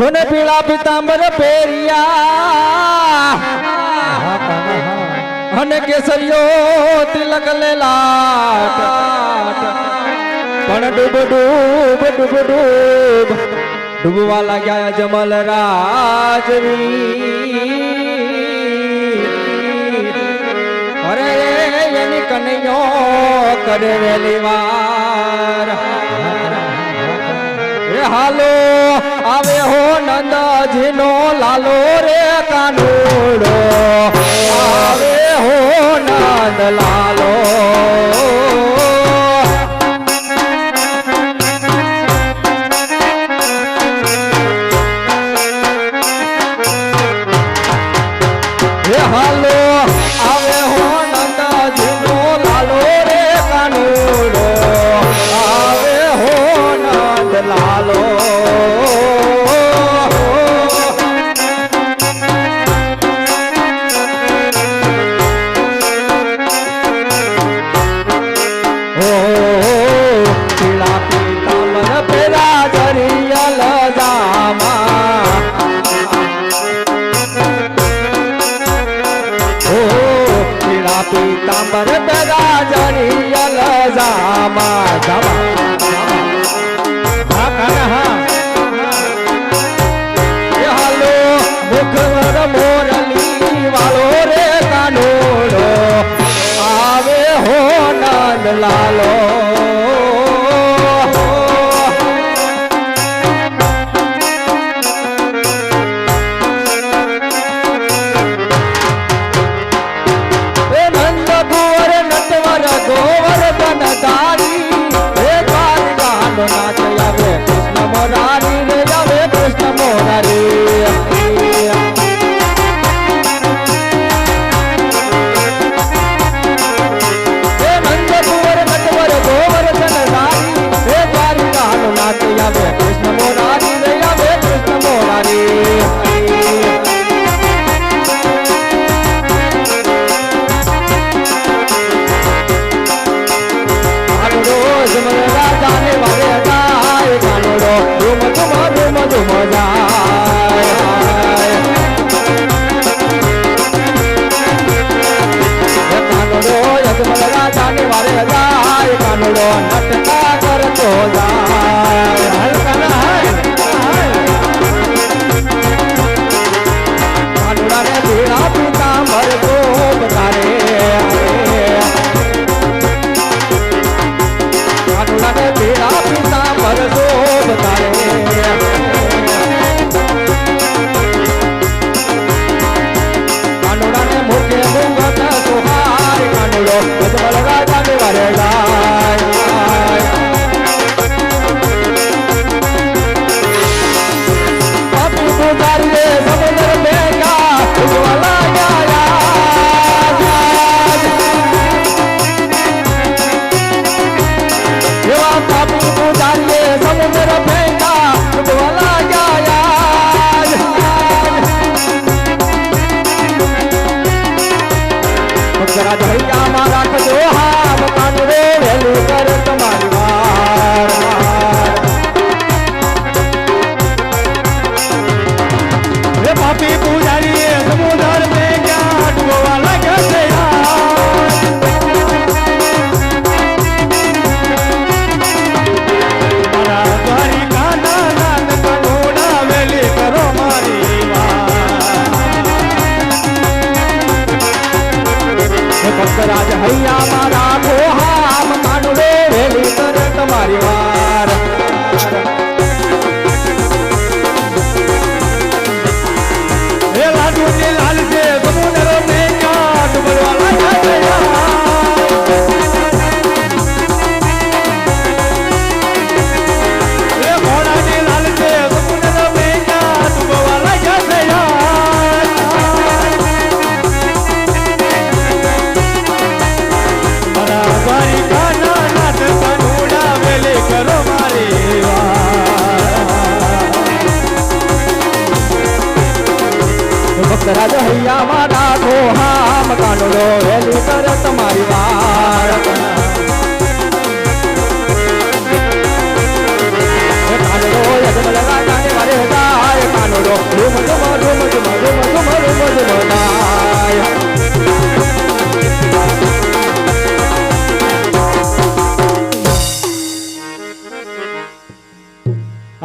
જોને પીળા પિતાંબર પેરિયા અને કેસરિયો તિલક લેલા પણ ડૂબ ડૂબ ડૂબ ડૂબ ડૂબવા લાગ્યા જમલ રાજવી. અરે એની કનૈયો કરે વેલી વાર. હાલો, આવે હો. નંદજીનો લાલો રે કાનોડો.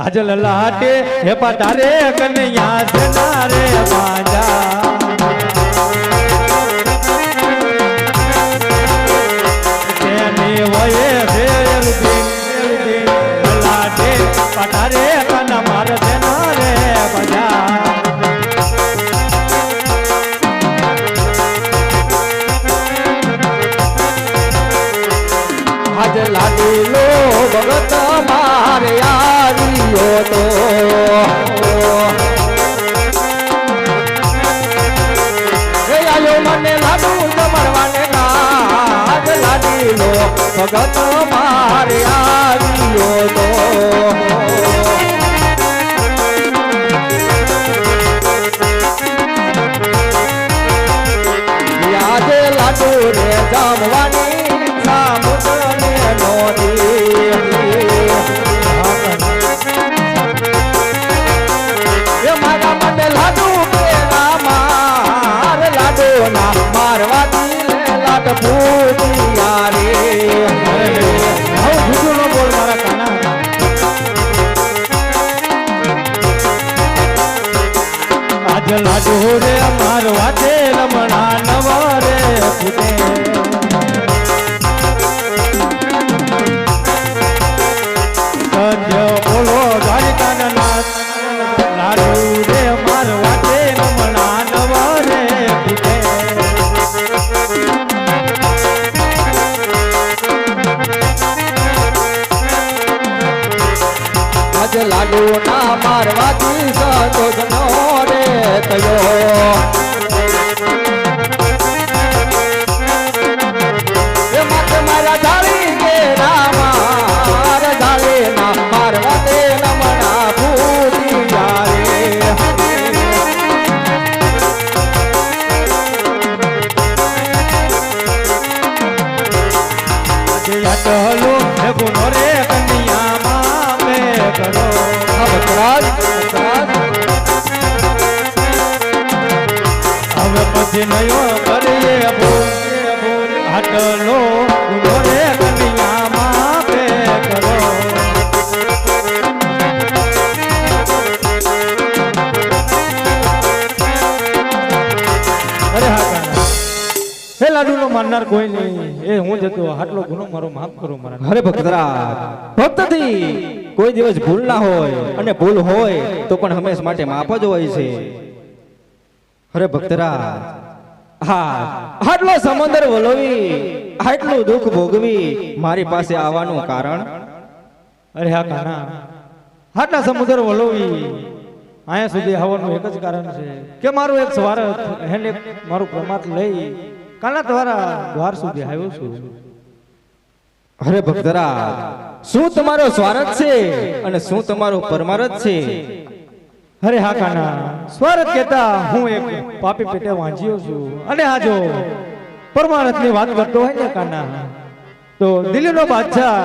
અજલ લાટે. હે પટારે કનૈયા સના રે બાજા. તેની વયે ફેર દિન દિન લાટે. પટારે કન માર સના રે બાજા. આજ લાડુલો ભગત મારે આવ્યો તો રે મને લાડુ જમરવાને આજ લાડીલો. ભગત મારે આવ્યો તો. લાડ યાટલો હે ગુનો રે કન્યામાં મે કરો હા બકરાજ બકરાજ હવે પછી નયો કરીએ ભૂલ હાટલો ગુનો રે કન્યામાં મે કરો અરે હા કાના હે લાડુ નો માનનાર કોઈ નહીં એ હું જતો આટલો ગુનો મારો માફ કરો મારા અરે ભક્તરાજ ભક્તથી કોઈ દિવસ ભૂલ ના હોય અને ભૂલ હોય તો પણ હંમેશ માટે માફ જ હોય છે. અરે ભક્તરાજ હા આટલો સમંદર વલોવી આટલું દુઃખ ભોગવી મારી પાસે આવવાનું કારણ? અરે હા કાના. આટલા સમુદ્ર વલોવી અહીંયા સુધી આવવાનું એક જ કારણ છે કે મારું એક સ્વાર્થ એને મારું પ્રમાદ લઈ કાના તમારા દ્વાર સુધી આવ્યો છું. અરે ભક્તરાજ શું તમારો સ્વાર્થ છે અને શું તમારો પરમાર્થ છે? અરે હા કાના સ્વાર્થ કહેતા હું એક પાપી પેટે વાંચ્યો છું. અને આ જો પરમારથની વાત કરતો હોય ને કાના તો દિલ્હીનો બાદશાહ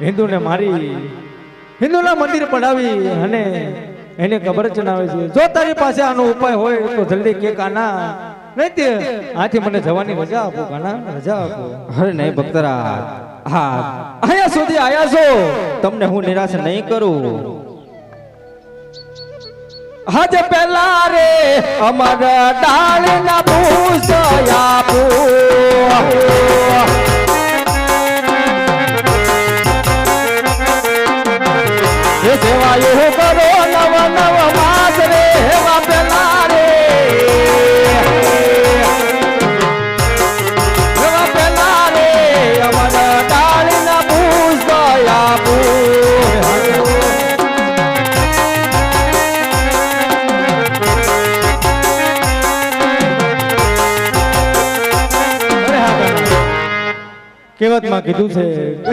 હિન્દુને મારી હિન્દુના મંદિર પડાવી અને એને કબર ચડાવે છે. જો તારી પાસે આનો ઉપાય હોય તો જલ્દી કે કાના નહીં આથી મને જવાની રજા આપો, કાના? રજા આપો. અરે નહીં, ભક્તરા. હા. અહીંયા સુધી આયા છો. તમને હું નિરાશ નહીં કરું. હજ પેલા રે, અમારા ડાળ ના કહેવતમાં કીધું છે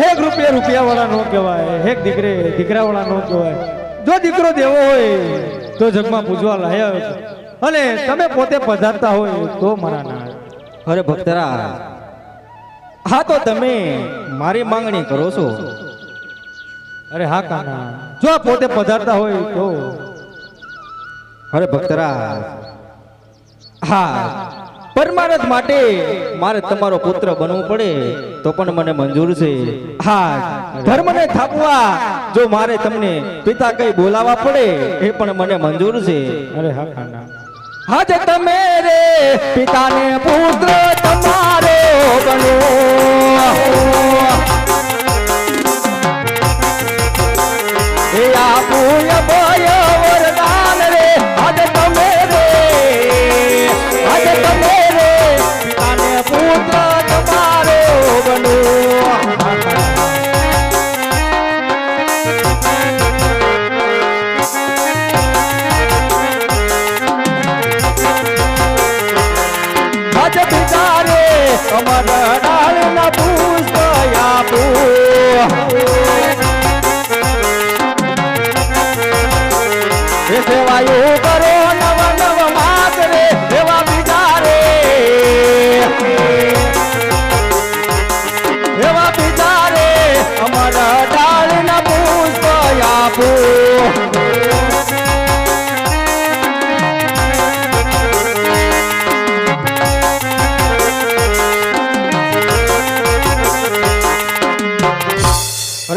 એક રૂપિયા રૂપિયા વાળા નો કહેવાય એક દીકરે દીકરા વાળા નો કહેવાય. જો દીકરો દેવો હોય તો જગમાં પૂજવા લાયક અને તમે પોતે પધારતા હોય તો મારા ના અરે ભક્તરા હા તો તમે મારી માંગણી કરો છો. અરે હા કાના જો પોતે પધારતા હોય તો. અરે ભક્તરા હા પરમાનંદ માટે મારે તમારો પુત્ર બનવું પડે તો પણ મને મંજૂર છે. હા ધર્મને થાપવા જો મારે તમને પિતા કઈ બોલાવા પડે એ પણ મને મંજૂર છે. અરે હા આજ તમે રે પિતાને પુત્ર તમારો બનો અમર ડાળ ના પુષ્પ આપો.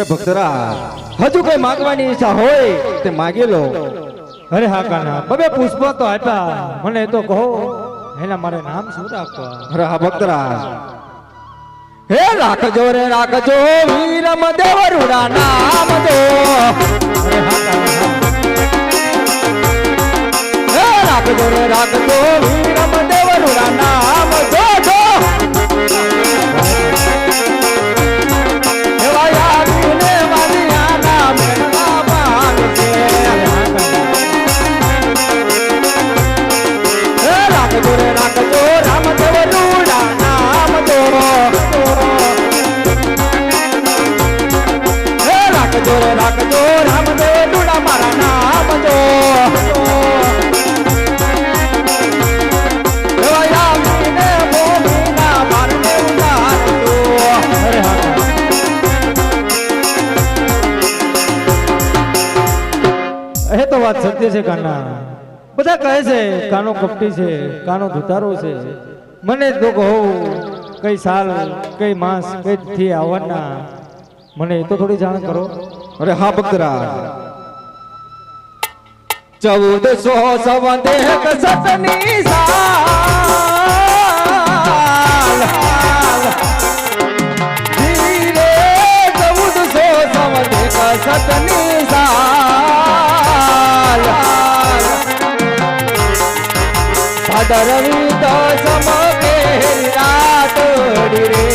અરે ભક્તરા હજુ કઈ માંગવાની ઈચ્છા હોય તે માગી લો. અરે હા કાના બબે પુષ્પ તો આપ્યા મને તો કહો એના મારે નામ શું રાખવા? અરે હા ભક્તરા. હે રાખજો રે રાખજો વીરમ દેવરુડા નામ કાના હે. રાખજો રે રાખજો વીરમ દેવરુડા નામ એ તો વાત સત્ય છે, કાના. બધા કહે છે, કાનો કપટી છે, કાનો ધુતારો છે. મને તો કહો કઈ સાલ, કઈ માસ, કઈ થી આવવાના. મને એ તો થોડી જાણ કરો. અરે હા ભક્તરા ચૌદસો સવંતે સતની સાલ. ધીરે ચૌદસો સવંતે સતની ભાદરવી તો સમકે રાતોડી રે.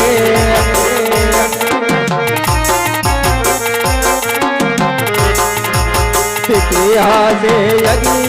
ઇતિહાસે હાજે ગુરુવાર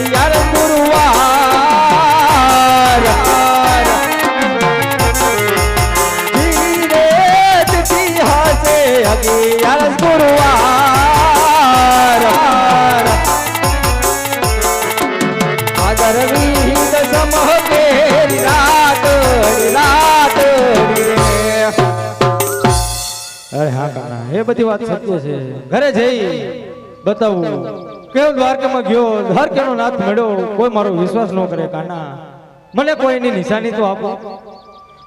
હા એ બધી વાત સત્ય છે. ઘરે જઈ બતાવું. કેવો દ્વારકામાં ગયો? દ્વારકાનો નાથ મળ્યો. કોઈ મારો વિશ્વાસ ન કરે કાના મને કોઈની નિશાની તો આપો.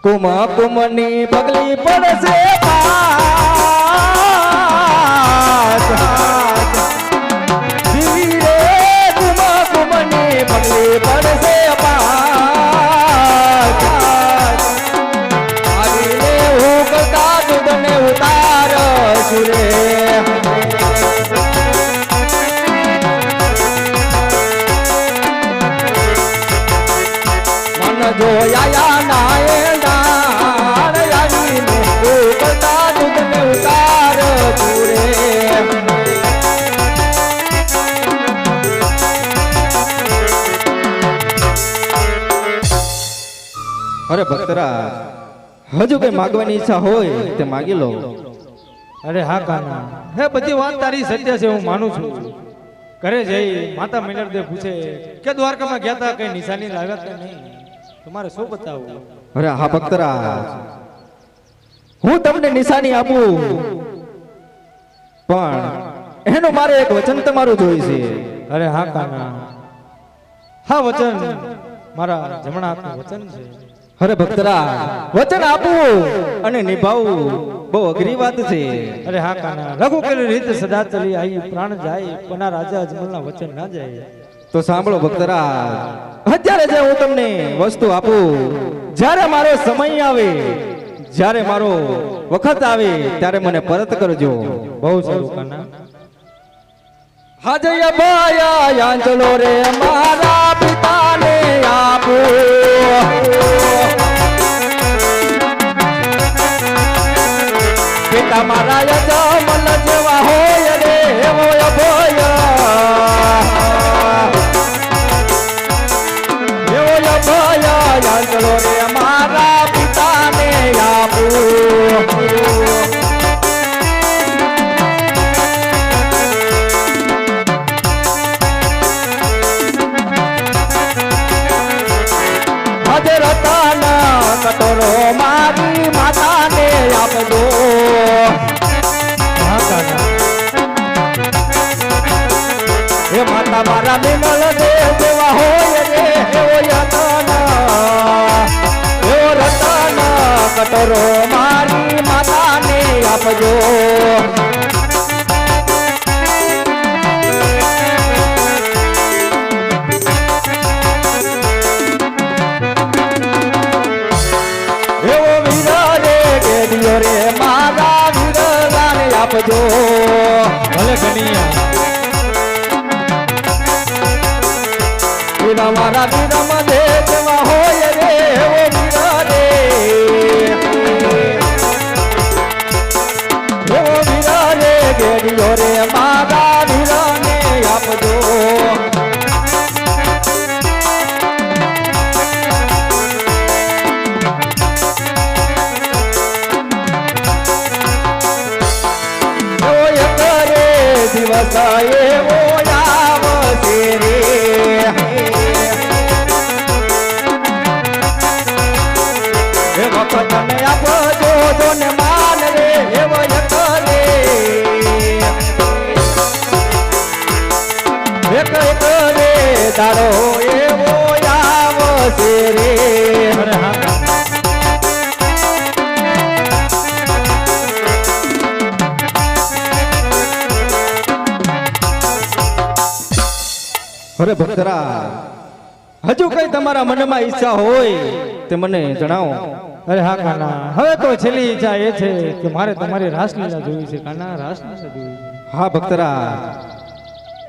કુમા કુમની પગલી પડશે. ભક્તરા હજુ કઈ માગવાની ઈચ્છા હોય તે માગી લો. અરે હા કાના. હે બધી વાત તારી સત્ય છે હું માનું છું. ઘરે જઈ માતા મિનરદેવ પૂછે કે દ્વારકામાં ગયા તા કઈ નિશાની લાવ્યા કે નહીં? તમારે શું બતાવવું? અરે હા ભક્તરા હું તમને નિશાની આપું. પણ એનું મારે એક વચન તમારું જોઈ છે. અરે હા કાના. હા વચન મારા જમણા હાથનું વચન છે. અરે ભક્તરા વચન આપવું અને નિભાવવું બહુ અઘરી વાત છે. અરે હા કાના રઘુ કરી રીત સદા ચલી આવી પ્રાણ જાય પણ આ રાજા અજમલના વચન ના જાય. તો સાંભળો ભક્તરા અત્યારે જે હું તમને વસ્તુ આપું જ્યારે મારો સમય આવે જ્યારે મારો વખત આવે ત્યારે મને પરત કરજો. બહુ સારું કાના. હાજય બાયા યાંચલો રે મારા પિતાને આપો. પિતા તારો એવો આવશે રે અરે અરે ભક્તરા હજુ કઈ તમારા મનમાં ઈચ્છા હોય તે મને જણાવો. અરે હા કાના. હવે તો છેલ્લી ઈચ્છા એ છે કે મારે તમારી રાસલીલા જોવી છે કાના. રાસલીલા જોવી છે. હા ભક્તરા.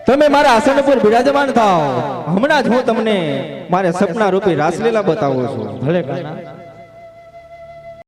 તમે મારા આસન પર બિરાજમાન થાઓ. હમણાં જ હું તમને મારે સપના રૂપી રાસલીલા બતાવું છું. ભલે કાના.